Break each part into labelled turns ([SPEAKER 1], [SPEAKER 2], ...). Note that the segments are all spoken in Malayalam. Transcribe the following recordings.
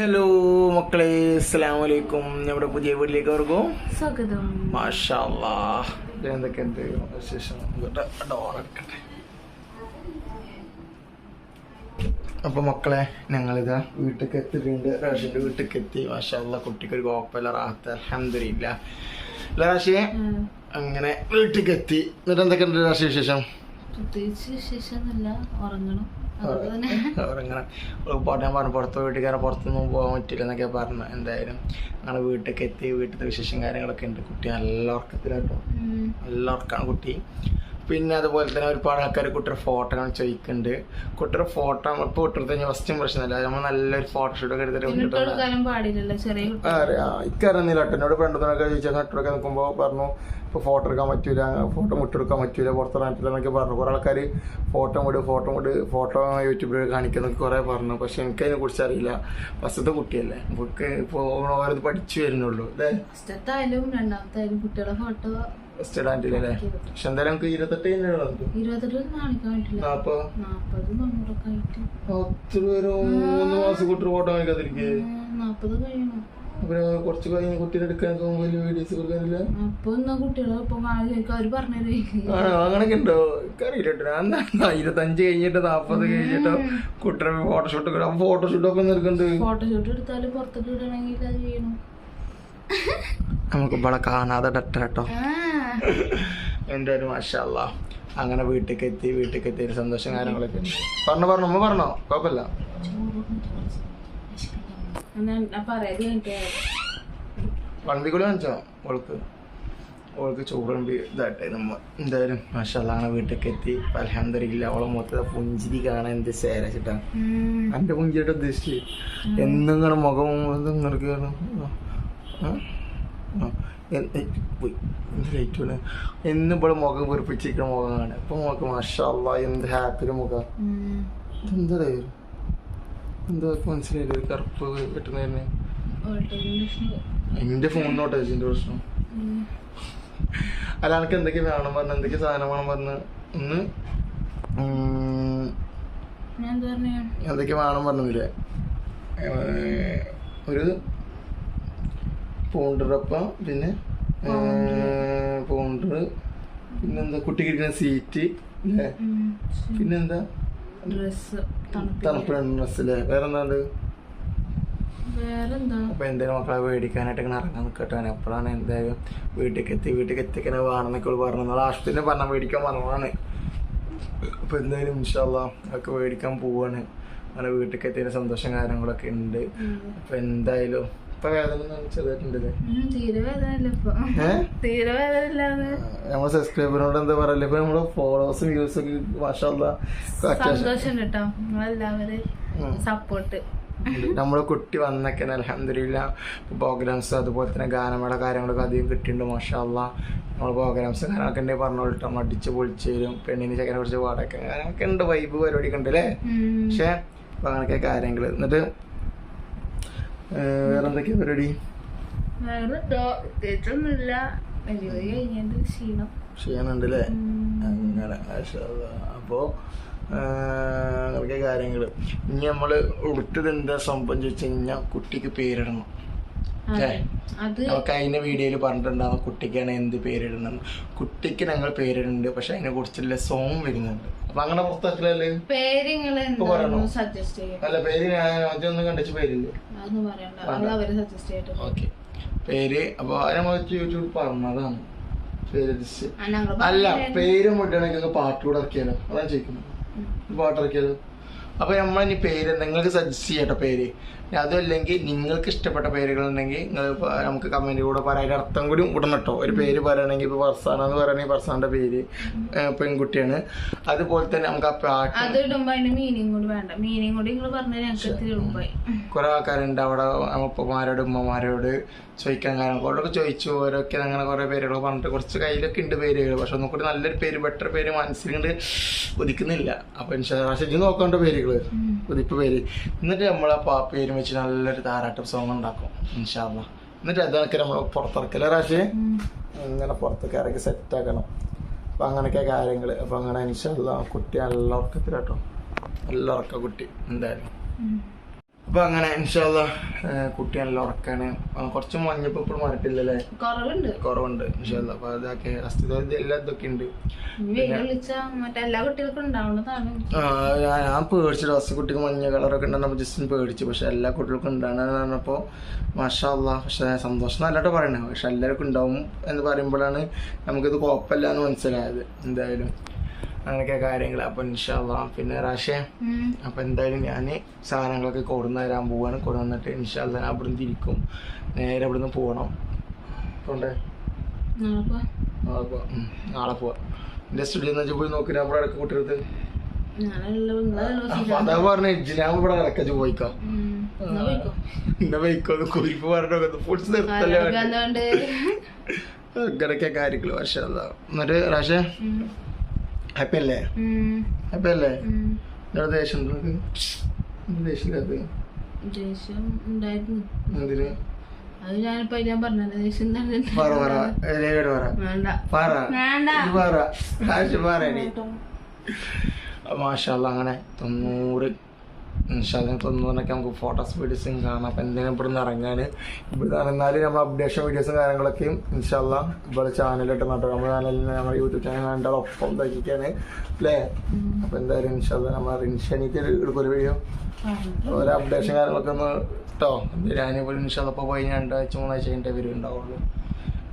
[SPEAKER 1] ഹലോ മക്കളെ അസ്സലാം വലൈക്കും നമ്മുടെ പുതിയ വീട്ടിലേക്ക് അവർക്കും
[SPEAKER 2] സ്വാഗതം.
[SPEAKER 1] മാഷാല്ലാ എന്തൊക്കെ എന്ത് വിശേഷം? ഡോറക്കട്ടെ അപ്പൊ മക്കളെ ഞങ്ങളിതാ വീട്ടിലേക്ക് എത്തിയിട്ടുണ്ട്. റാഷിന്റെ വീട്ടിലേക്ക് എത്തി. മാഷാല്ല കുട്ടിക്ക് ഒരു കുഴപ്പമില്ല. റാഹത്ത് അലഹമില്ല റാഷിയെ അങ്ങനെ വീട്ടിലേക്ക് എത്തി. എന്നിട്ട് എന്തൊക്കെ ഉണ്ട് റാഷി വിശേഷം?
[SPEAKER 2] പ്രത്യേകിച്ച് വിശേഷമൊന്നുമില്ല. ഉറങ്ങണം.
[SPEAKER 1] ഞാൻ പറഞ്ഞു പുറത്ത് വീട്ടുകാരെ പുറത്തൊന്നും പോകാൻ പറ്റില്ല എന്നൊക്കെ പറഞ്ഞു. എന്തായാലും ഞങ്ങൾ വീട്ടിലേക്ക് എത്തി വീട്ടിലത്തെ വിശേഷം കാര്യങ്ങളൊക്കെ ഉണ്ട്. കുട്ടി നല്ല ഉറക്കത്തിലാട്ടോ. നല്ല ഉറക്കാണ് കുട്ടി. പിന്നെ അതുപോലെ തന്നെ ഒരുപാട് ആൾക്കാർ കുട്ടിയുടെ ഫോട്ടോ ആണ് ചോദിക്കുന്നുണ്ട്. കുട്ടിയുടെ ഫോട്ടോ ഇപ്പോൾ കുട്ടിയുടെ ഫസ്റ്റ് അല്ല? നമ്മൾ നല്ലൊരു ഫോട്ടോഷൂട്ട് ഒക്കെ എടുത്തിട്ട് ഇക്കറിയുന്നില്ല എന്നോട് ഫ്രണ്ടിനൊക്കെ ചോദിച്ചാൽ നട്ടൊക്കെ നിൽക്കുമ്പോൾ പറഞ്ഞു ഇപ്പോൾ ഫോട്ടോ എടുക്കാൻ പറ്റൂല ഫോട്ടോ മുട്ടെടുക്കാൻ പറ്റൂല പുറത്തിറങ്ങാൻ പറ്റില്ല എന്നൊക്കെ പറഞ്ഞു. കുറേ ആൾക്കാർ ഫോട്ടോ വിട് ഫോട്ടോ വിട് ഫോട്ടോ യൂട്യൂബിൽ കാണിക്കുന്നൊക്കെ കുറേ പറഞ്ഞു. പക്ഷെ എനിക്ക് അതിനെ കുറിച്ച് അറിയില്ല. ഫസ്റ്റത്തെ കുട്ടിയല്ലേ. നമുക്ക് ഇപ്പോൾ ഓരോത് പഠിച്ചു വരുന്നുള്ളൂ അല്ലേ? ഫസ്റ്റ് പക്ഷെ എന്തായാലും നമുക്ക് ഇരുപത്തെട്ട്
[SPEAKER 2] ഇരുപത്തെട്ട്
[SPEAKER 1] മൂന്ന് മാസം കുട്ടി ഫോട്ടോ കാണിക്കാതിരിക്കേ?
[SPEAKER 2] ഉം, നാപ്പത് കഴിയണം.
[SPEAKER 1] പിന്നെ കുറച്ച് കഴിഞ്ഞ് കുട്ടികളെടുക്കാൻ വലിയ വീഡിയോസ് കൊടുക്കാനില്ല.
[SPEAKER 2] അപ്പൊ എന്നാ കുട്ടികളെ ഇപ്പൊ കാണാൻ ചോദിക്കും അവർ പറഞ്ഞത്
[SPEAKER 1] ആണോ അങ്ങനൊക്കെ ഉണ്ടോ? എനിക്കറിയില്ല എന്താ ഇരുപത്തഞ്ച് കഴിഞ്ഞിട്ട് നാപ്പത് കഴിഞ്ഞിട്ട് കുട്ടികളെ ഫോട്ടോഷൂട്ട് ഫോട്ടോഷൂട്ട് ഒക്കെ നിൽക്കുന്നുണ്ട്
[SPEAKER 2] ഫോട്ടോഷൂട്ട് എടുത്താലും പുറത്തോട്ട് വിടണമെങ്കിൽ അത് ചെയ്യണം.
[SPEAKER 1] നമുക്ക് ഇവിടെ കാണാതെ ഡട്ട കേട്ടോ എന്തായാലും മാഷല്ല അങ്ങനെ വീട്ടിലേക്ക് എത്തി വീട്ടിലേക്ക് എത്തി. സന്തോഷം കാര്യങ്ങളൊക്കെ. പറഞ്ഞു പറഞ്ഞു. പറഞ്ഞോ പറഞ്ഞോ. കുഴപ്പമില്ല.
[SPEAKER 2] എന്നാ
[SPEAKER 1] കൂടി വാങ്ങിച്ചോ ഓൾക്ക്. ഓൾക്ക് ചോറുണ്ട് ഇതായിട്ട് നമ്മ എന്തായാലും അങ്ങനെ വീട്ടിലേക്ക് എത്തി. അലഹമില്ല അവളെ മൊത്തം പുഞ്ചിരി കാണാൻ എന്ത് ശേരച്ചിട്ടാ. എന്റെ പുഞ്ചിരിയുടെ ഉദ്ദേശിച്ച്. എന്തെങ്കിലും മുഖം നിങ്ങൾക്ക് ലൈറ്റ് എന്നും ഇവിടെ മുഖം പൊരിപ്പിച്ചിരിക്കുന്ന മുഖമാണ് ഇപ്പൊ മുഖം മാഷല്ല എന്ത് ഹാപ്പിയുടെ മുഖം.
[SPEAKER 2] ഉം.
[SPEAKER 1] എന്താ മനസ്സിലായില്ല ഒരു കറുപ്പ്
[SPEAKER 2] പ്രശ്നം.
[SPEAKER 1] എന്റെ ഫോണിനോട്ട് ഇതിന്റെ പ്രശ്നം. അല്ല എനിക്ക് എന്തൊക്കെ വേണം പറഞ്ഞ എന്തൊക്കെ സാധനം വേണം പറഞ്ഞ്? ഒന്ന് എന്തൊക്കെ വേണം പറഞ്ഞില്ലേ? ഒരു പൗണ്ടറപ്പം പിന്നെ പൗണ്ടർ. പിന്നെന്താ കുട്ടിക്ക് ഇരിക്കുന്ന സീറ്റ് അല്ലേ പിന്നെന്താ?
[SPEAKER 2] ഡ്രസ് തണുപ്പ്
[SPEAKER 1] തണുപ്പ് രണ്ട് ഡ്രസ് അല്ലേ വേറെ എന്താണ്ട്
[SPEAKER 2] വേറെന്താ?
[SPEAKER 1] അപ്പൊ എന്തായാലും മക്കളെ മേടിക്കാനായിട്ട് ഇങ്ങനെ ഇറങ്ങാൻ നിൽക്കട്ടാണ് അപ്പോഴാണ് എന്തായാലും വീട്ടിലേക്ക് എത്തി വീട്ടിലേക്ക് എത്തിക്കണ വേണമെന്നൊക്കെ പറഞ്ഞു. നമ്മൾ ആശുപത്രിനെ പറഞ്ഞ മേടിക്കാൻ പറഞ്ഞതാണ് അപ്പൊ എന്തായാലും ഇൻഷാല്ല മേടിക്കാൻ പോവാണ്. അങ്ങനെ വീട്ടിലേക്ക് എത്തിയതിന്റെ സന്തോഷം കാര്യങ്ങളൊക്കെ ഉണ്ട്. അപ്പൊ എന്തായാലും ഇപ്പൊ വേദന ഒന്നും ചെറുതായിട്ടുണ്ടല്ലേ?
[SPEAKER 2] ഉം, തീരെ വേദനയില്ല ഇപ്പൊ.
[SPEAKER 1] ഏഹ്
[SPEAKER 2] തീരെ വേദന ഇല്ലാതെ
[SPEAKER 1] നമ്മളെ സബ്സ്ക്രൈബറിനോട് എന്താ പറയല്ലേ ഇപ്പൊ നമ്മളെ ഫോളോവേഴ്സും വ്യൂസ് ഒക്കെ മാഷാല്ല അത്യാവശ്യം.
[SPEAKER 2] സന്തോഷം കേട്ടോ നിങ്ങളെല്ലാവരും
[SPEAKER 1] ഉം.
[SPEAKER 2] ഉണ്ട്
[SPEAKER 1] പക്ഷേ പക്ഷെ അങ്ങനെയൊക്കെ കാര്യങ്ങൾ എന്നിട്ട് വേറെ എന്തൊക്കെയാ പരിപാടി?
[SPEAKER 2] വേറെ പ്രത്യേകിച്ചൊന്നുമില്ല. ക്ഷീണം.
[SPEAKER 1] അല്ലേ. അങ്ങനെ അപ്പോൾ അപ്പോ കാര്യങ്ങൾ ഇനി നമ്മൾ ഉടുത്തത് എന്താ സംഭവം ചോദിച്ചു കഴിഞ്ഞാൽ കുട്ടിക്ക് പേരിടണം. നമുക്ക് അതിന്റെ വീഡിയോയിൽ പറഞ്ഞിട്ടുണ്ടാവും കുട്ടിക്കാണ് എന്ത് പേരിടണം കുട്ടിക്ക് ഞങ്ങൾ പേരിടുന്നുണ്ട് പക്ഷെ അതിനെ കുറിച്ചുള്ള സോങ് വരുന്നുണ്ട്. അപ്പൊ അങ്ങനെ പുറത്താക്കലല്ലേ
[SPEAKER 2] പേര് നിങ്ങൾ
[SPEAKER 1] ഇപ്പൊ പറയണോ?
[SPEAKER 2] എന്താ സജസ്റ്റ് ചെയ്യും.
[SPEAKER 1] അല്ല പേര് ഞാൻ കണ്ടിച്ച് പേരില്ലേ. ഓക്കെ. പേര് അപ്പൊ നമ്മൾ യൂട്യൂബ് പറഞ്ഞതാണ്. അല്ല
[SPEAKER 2] പേരും
[SPEAKER 1] പേര് മുട്ടണമെങ്കിൽ പാട്ട് കൂടെ ഇറക്കിയാലോ? അതാണ് ചോദിക്കുന്നത്. പാട്ട് ഇറക്കിയാലോ? അപ്പൊ നമ്മൾ ഇനി പേര് നിങ്ങൾക്ക് സജസ്റ്റ് ചെയ്യട്ടോ പേര്. അതുമല്ലെങ്കിൽ നിങ്ങൾക്ക് ഇഷ്ടപ്പെട്ട പേരുകൾ ഉണ്ടെങ്കിൽ നിങ്ങൾ നമുക്ക് കമന്റ് കൂടെ പറയാൻ അർത്ഥം കൂടി ഇടണം കേട്ടോ ഒരു പേര് പറയണമെങ്കിൽ ഇപ്പൊ ഫർസാന എന്ന് പറയുകയാണെങ്കിൽ ഫർസാന്റെ പേര് പെൺകുട്ടിയാണ്. അതുപോലെ തന്നെ നമുക്ക് ആ പാട്ട് കുറെ ആൾക്കാരുണ്ട് അവിടെ ഉപ്പമാരോട് ഉമ്മമാരോട് ചോദിക്കാൻ കാരണം. അവരോടൊക്കെ ചോദിച്ചു ഓരോക്കെ അങ്ങനെ കുറെ പേരുകൾ പറഞ്ഞിട്ട് കുറച്ച് കയ്യിലൊക്കെ ഉണ്ട് പേരുകൾ. പക്ഷെ ഒന്നും കൂടി നല്ലൊരു പേര് ബെറ്റർ പേര് മനസ്സിലുണ്ട് ഉദിക്കുന്നില്ല. അപ്പൊ ഇൻഷാ നോക്കേണ്ട പേരുകൾ. ഉദിപ്പ് പേര്. എന്നിട്ട് നമ്മൾ ആ പേര് വെച്ച് നല്ലൊരു താരാട്ടം സോങ് ഉണ്ടാക്കും ഇൻഷാല്ല എന്നിട്ട് അതൊക്കെ നമ്മൾ പുറത്തിറക്കല്ലേ
[SPEAKER 2] റാഷി
[SPEAKER 1] അങ്ങനെ പുറത്തൊക്കെ ഇറക്കി സെറ്റ് ആക്കണം. അപ്പൊ അങ്ങനെയൊക്കെ കാര്യങ്ങൾ അപ്പൊ അങ്ങനെ ഇൻഷാല്ല കുട്ടി നല്ല ഉറക്കത്തിലാട്ടോ. നല്ല ഉറക്ക കുട്ടി. എന്തായാലും. അപ്പൊ അങ്ങനെ ഇൻഷാല്ല കുട്ടി നല്ല ഉറക്കാണ്. കുറച്ച് മഞ്ഞപ്പൊ ഇപ്പോഴും മാറ്റില്ലല്ലേ
[SPEAKER 2] കുറവുണ്ട്.
[SPEAKER 1] ഇൻഷാല്ല അപ്പൊ അതൊക്കെ എല്ലാ ഇതൊക്കെ ഉണ്ട്. ഞാൻ- പേടിച്ചു അസ്ഥി കുട്ടിക്ക് മഞ്ഞ കളറൊക്കെ ഉണ്ടെന്ന് ജസ്റ്റ് പേടിച്ചു. പക്ഷെ എല്ലാ കുട്ടികൾക്കും ഉണ്ടാണെന്ന് പറഞ്ഞപ്പോ മഷാല്ല പക്ഷെ സന്തോഷം നല്ലതായിട്ട് പറയണേ. പക്ഷെ എല്ലാവർക്കും ഉണ്ടാവും എന്ന് പറയുമ്പോഴാണ് നമുക്കിത് കുഴപ്പമില്ല എന്ന് മനസ്സിലായത്. എന്തായാലും. അങ്ങനെയൊക്കെ കാര്യങ്ങൾ അപ്പൊ ഇൻഷാല്ല പിന്നെ റാഷേ. അപ്പൊ എന്തായാലും ഞാൻ സാധനങ്ങളൊക്കെ കൊണ്ടുവന്ന് തരാൻ പോവാണ്. കൊടുന്നിട്ട് ഇൻഷാല്ല ഞാൻ അവിടുന്ന് തിരിക്കും. നേരെ അവിടുന്ന് പോകണം കൊണ്ടേ
[SPEAKER 2] നാളെ പോവാ?
[SPEAKER 1] നാളെ പോവാം. എന്റെ സ്റ്റുഡിയോ എന്ന് വെച്ചാൽ പോയി നോക്കി. ഞാൻ ഇവിടെ ഇടയ്ക്ക് കൂട്ടരുത് അതാ പറഞ്ഞ ഞാൻ ഇവിടെ ഇടയ്ക്ക് പോയിക്കാം.
[SPEAKER 2] എന്നെ പോയിക്കോ?
[SPEAKER 1] കുറിപ്പ് ബൈക്കോ കുരിപ്പ് പറഞ്ഞോ ഫുഡ്സ് നിർത്തല്ലേ അങ്ങനെയൊക്കെ കാര്യങ്ങൾ പക്ഷെ അതാ എന്നിട്ട് റാഷേ. ഹാപ്പി അല്ലേ. ഹാപ്പി അല്ലേ നിങ്ങളുടെ ദേഷ്യം? നിനക്ക്? ദേഷ്യമില്ലാത്ത
[SPEAKER 2] ദേഷ്യം ഉണ്ടായിരുന്നു.
[SPEAKER 1] എന്തിന്?
[SPEAKER 2] അത് ഞാനിപ്പോ ഞാൻ പറഞ്ഞത്. ദേഷ്യം ഉണ്ടായിരുന്നു.
[SPEAKER 1] പറ പറ. രേഖയോട് പറ.
[SPEAKER 2] വേണ്ട.
[SPEAKER 1] പറ.
[SPEAKER 2] വേണ്ട.
[SPEAKER 1] പറ. റാഷ് പറ ഇനി. അങ്ങനെ തൊണ്ണൂറ് ഇൻഷാല്ല തൊണ്ണൂറിനൊക്കെ നമുക്ക് ഫോട്ടോസ് വീഡിയോസും കാണാം. അപ്പം എന്തെങ്കിലും ഇവിടെ നിന്ന് ഇറങ്ങാൻ ഇവിടെ ഇറങ്ങാലും നമ്മൾ അപ്ഡേഷൻ വീഡിയോസും കാര്യങ്ങളൊക്കെയും ഇൻഷാല്ല ഇവിടെ ചാനലിട്ട് നട്ടോ നമ്മുടെ ചാനലിൽ നമ്മുടെ യൂട്യൂബ് ചാനൽ കണ്ടാൽ ഒപ്പം തയ്ക്കാണ് അല്ലേ? അപ്പം എന്തായാലും ഇൻഷാല്ല നമ്മൾ റിൻഷനിക്ക് എടുക്കൊരു വീഡിയോ ഒരു അപ്ഡേഷൻ കാര്യങ്ങളൊക്കെ ഒന്ന് കേട്ടോ ഞാനിപ്പോൾ ഇൻഷാല്ല ഇപ്പോൾ പോയി രണ്ടാഴ്ച മൂന്നാഴ്ച കഴിഞ്ഞിട്ടേ വരും ഉണ്ടാവുള്ളൂ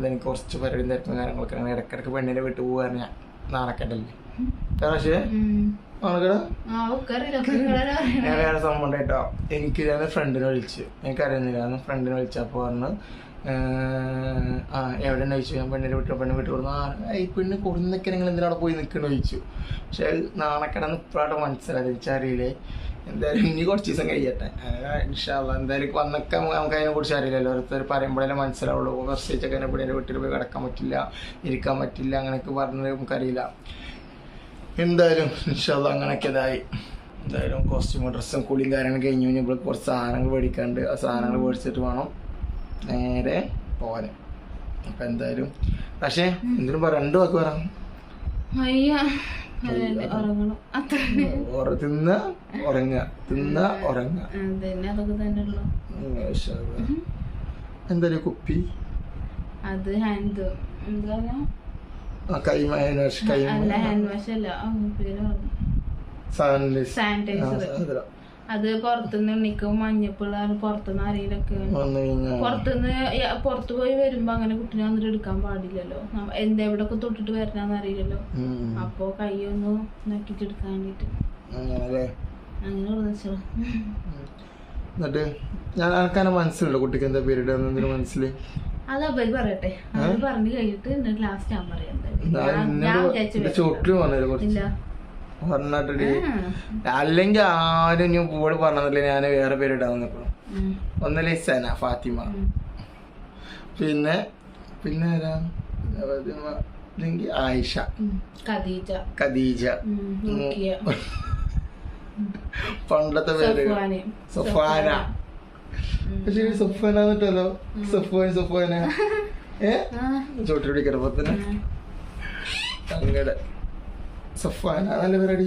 [SPEAKER 1] എനിക്ക് കുറച്ച് പരിപാടി തിരക്കും കാര്യങ്ങളൊക്കെ അങ്ങനെ ഇടയ്ക്കിടയ്ക്ക് പെണ്ണിനെ വിട്ടു പോകാറ് ഞാൻ. നാണക്കെട്ടല്ലേ പക്ഷേ ഞാൻ വേറെ സംഭവം ഉണ്ടായിട്ടോ എനിക്ക് ഞാൻ ഫ്രണ്ടിനെ വിളിച്ച്. എനിക്കറിയുന്നില്ല ഫ്രണ്ടിനെ വിളിച്ചപ്പോൾ പറഞ്ഞു ആ എവിടെ ചോദിച്ചു ഞാൻ പെണ്ണിനെ വിട്ടു. പെണ്ണ് വിട്ടു കൊടുന്നു ആ ഈ പെണ്ണ് കൊടുന്നൊക്കെ നിങ്ങൾ എന്തിനാണ് അവിടെ പോയി നിൽക്കണ? ചോദിച്ചു. പക്ഷെ നാണക്കടന്ന് നാണക്കെടാന്ന് ഇപ്പോഴാണ് മനസ്സിലായത്. എനിക്കറിയില്ലേ. എന്തായാലും ഇനി കുറച്ച് ദിവസം കഴിയട്ടെ. ഇൻഷാല്ല. എന്തായാലും വന്നൊക്കെ നമുക്ക് അതിനെ കുറിച്ച് അറിയില്ലല്ലോ. ഓരോരുത്തർ പറയുമ്പോഴേ മനസ്സിലാവുള്ളൂ. കുറച്ചൊക്കെ എന്നെ പെണ്ണിനെ വീട്ടിൽ പോയി കിടക്കാൻ പറ്റില്ല ഇരിക്കാൻ പറ്റില്ല അങ്ങനെയൊക്കെ പറഞ്ഞത് നമുക്കറിയില്ല. എന്തായാലും ഇൻഷാല്ല അങ്ങനെയൊക്കെ ഇതായി എന്തായാലും കോസ്റ്റ്യൂം ഡ്രസ്സും കൂളിയും കാര്യങ്ങളും കഴിഞ്ഞു കഴിഞ്ഞപ്പോൾ കുറച്ച് സാധനങ്ങൾ മേടിക്കാണ്ട് ആ സാധനങ്ങൾ മേടിച്ചിട്ട് വേണം നേരെ പോകാൻ അപ്പം എന്തായാലും പക്ഷേ എന്തിനും പറ രണ്ടു വാക്ക് പറയാം തിന്ന ഉറങ്ങ. തിന്ന ഉറങ്ങ. എന്തായാലും കുപ്പി.
[SPEAKER 2] അത് ഹാൻഡ് എന്താ പറയാ?
[SPEAKER 1] ആ കൈമ അതിന്
[SPEAKER 2] അല്ല. ഹാൻഡ് വാഷ് അല്ല ആ,
[SPEAKER 1] സാനിറ്റൈസർ
[SPEAKER 2] അത് പുറത്തുനിന്ന് ഉണ്ണിക്കും മഞ്ഞപ്പിള്ളാണ് പുറത്തുനിന്ന് ആരെങ്കിലൊക്കെ പുറത്തുനിന്ന് പുറത്തു പോയി വരുമ്പോ അങ്ങനെ കുട്ടിനെ വന്നിട്ട് എടുക്കാൻ പാടില്ലല്ലോ. എന്തെവിടൊക്കെ തൊട്ടിട്ട് വരണന്ന് അറിയില്ലല്ലോ. അപ്പൊ കൈയൊന്ന് നക്കിട്ട് എടുക്കാൻ വേണ്ടിട്ട്. അങ്ങനെ
[SPEAKER 1] എന്നിട്ട് ഞാൻ ആൾക്കാരെ മനസ്സിലുണ്ടോ കുട്ടിക്ക് എന്താ എന്തെങ്കിലും മനസ്സിൽ
[SPEAKER 2] അത് അവർ പറയട്ടെ. അവർ പറഞ്ഞു കഴിഞ്ഞിട്ട് എന്നിട്ട് ലാസ്റ്റ് ഞാൻ പറയാം.
[SPEAKER 1] അല്ലെങ്കിൽ ആരും ഇനി പോട് പറഞ്ഞതില്ല ഞാൻ വേറെ പേര് ഇടാൻ നിൽക്കണം. ഒന്നല്ലേ സന ഫാത്തിമ. പിന്നെ പിന്നെ ആരാ? ഫാത്തിമ അല്ലെങ്കിൽ ആയിഷ.
[SPEAKER 2] ഖദീജ.
[SPEAKER 1] ഖദീജ. പണ്ടത്തെ പേര്. സഫാന പക്ഷെ സഫാന എന്നിട്ടല്ലോ സഫാൻ സഫാന ഏ. ചോട്ടി പിടിക്കണപ്പത്തിന്
[SPEAKER 2] ഉം.
[SPEAKER 1] അങ്ങനെ സഫാന നല്ല പരിപാടി?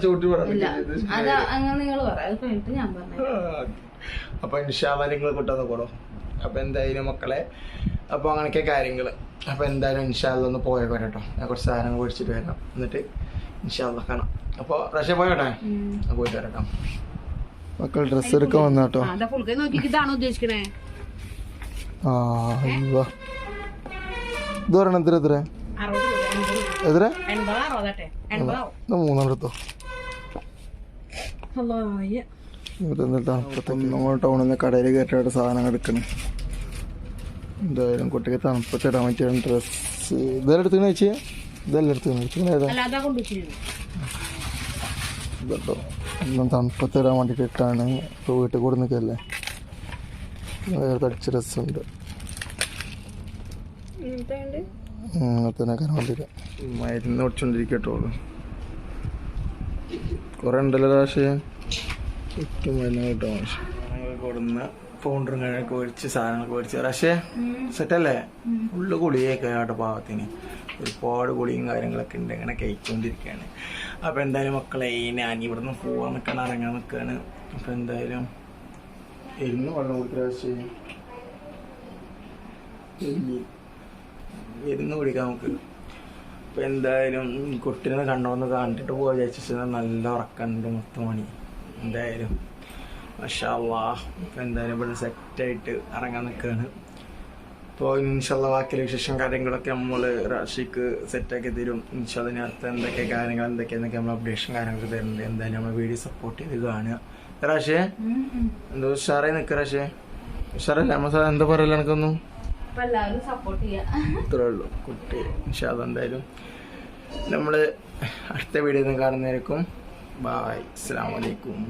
[SPEAKER 1] ചോട്ടി അപ്പൊ ഇൻഷാല്ല നിങ്ങൾ കൊണ്ടുവന്ന് കൂടോ. അപ്പൊ എന്തായാലും മക്കളെ അപ്പൊ അങ്ങനെയൊക്കെ കാര്യങ്ങൾ അപ്പൊ എന്തായാലും ഇൻഷാല്ല ഒന്ന് പോയ കേട്ടോ. ഞാൻ കുറച്ച് സാധനങ്ങൾ മേടിച്ചിട്ട് വരാം എന്നിട്ട് ഇൻഷാല്ല കാണാം. അപ്പൊ റഷ്യ പോയോട്ടെ പോയിട്ട് വരാം മക്കൾ ഡ്രസ്സ് എടുക്കാൻ വന്ന കേട്ടോ. ഇത് പറയണം എത്ര എത്ര? എത്ര? ഇവിടെ നമ്മൾ ടൗണിൽ നിന്ന് കടയിൽ കയറ്റായിട്ട് സാധനങ്ങൾ എടുക്കണം. എന്തായാലും കുട്ടിക്ക് തണുപ്പത്തിടാൻ പറ്റിയ ഡ്രസ്സ് ഇതെല്ലാം എടുത്തു വെച്ച് ഇതെല്ലാം എടുത്തു ഇതട്ടോ ഒന്നും തണുപ്പത്തിടാൻ വേണ്ടിയിട്ട് ഇട്ടാണ് ഇപ്പോൾ വീട്ടിൽ കൂടെ നിൽക്കല്ലേ? വേറെ തടിച്ച ഡ്രസ്സുണ്ട് അങ്ങനത്തെ വേണ്ടിയിട്ട് മരുന്ന് ഓടിച്ചോണ്ടിരിക്കട്ടോളൂ കുറേ ഉണ്ടല്ലോ പക്ഷേ ചുറ്റും മരുന്ന് കിട്ടും സാധനങ്ങൾ കൊടുന്ന് പൗണ്ടറും കഴിഞ്ഞൊക്കെ മേടിച്ച് സാധനങ്ങളൊക്കെ മേടിച്ച് പക്ഷേ സെറ്റല്ലേ? ഉള്ളു കുളിയൊക്കെ ആട്ടെ പാവത്തിന്. ഒരുപാട് കുളിയും കാര്യങ്ങളൊക്കെ ഉണ്ട്. അങ്ങനെ കഴിച്ചുകൊണ്ടിരിക്കുകയാണ് അപ്പോൾ എന്തായാലും മക്കളെ ഞാൻ ഇവിടുന്ന് പോവാൻ നിൽക്കണം ഇറങ്ങാൻ നിൽക്കുകയാണ് അപ്പോൾ എന്തായാലും എരിഞ്ഞു വെള്ളം കുടിക്കാൻ എരിഞ്ഞു കുടിക്കാൻ നമുക്ക്. അപ്പം എന്തായാലും കുട്ടീനെ കണ്ടോന്ന് കണ്ടിട്ട് പോകാൻ വിചാരിച്ചാൽ നല്ല ഉറക്കമുണ്ട് മൊത്തം മണി എന്തായാലും മഷാല്ലാ ഇപ്പം എന്തായാലും ഇവിടെ സെറ്റായിട്ട് ഇറങ്ങാൻ നിൽക്കുകയാണ് അപ്പോൾ ഇൻഷല്ല ബാക്കിയുള്ള വിശേഷം കാര്യങ്ങളൊക്കെ നമ്മൾ റാഷിക്ക് സെറ്റാക്കി തരും. ഇൻഷല്ല അടുത്ത എന്തൊക്കെ കാര്യങ്ങൾ എന്തൊക്കെയാന്നൊക്കെ നമ്മൾ അപ്ഡേഷൻ കാര്യങ്ങൾ തരുന്നുണ്ട്. എന്തായാലും നമ്മൾ വീഡിയോ സപ്പോർട്ട് ചെയ്ത് കാണുക. റാഷേ? എന്തോ ഉഷാറായി നിൽക്കുക റാഷേ. ഉഷാറല്ലേ? നമ്മൾ സാർ എന്താ പറയല എനിക്കൊന്നും? ഇത്രേ ഉള്ളൂ. കുട്ടി. ഇൻഷാദ് എന്തായാലും നമ്മൾ അടുത്ത വീഡിയോ കാണുന്നതായിരിക്കും ബായ് അസ്സാം വലൈക്കും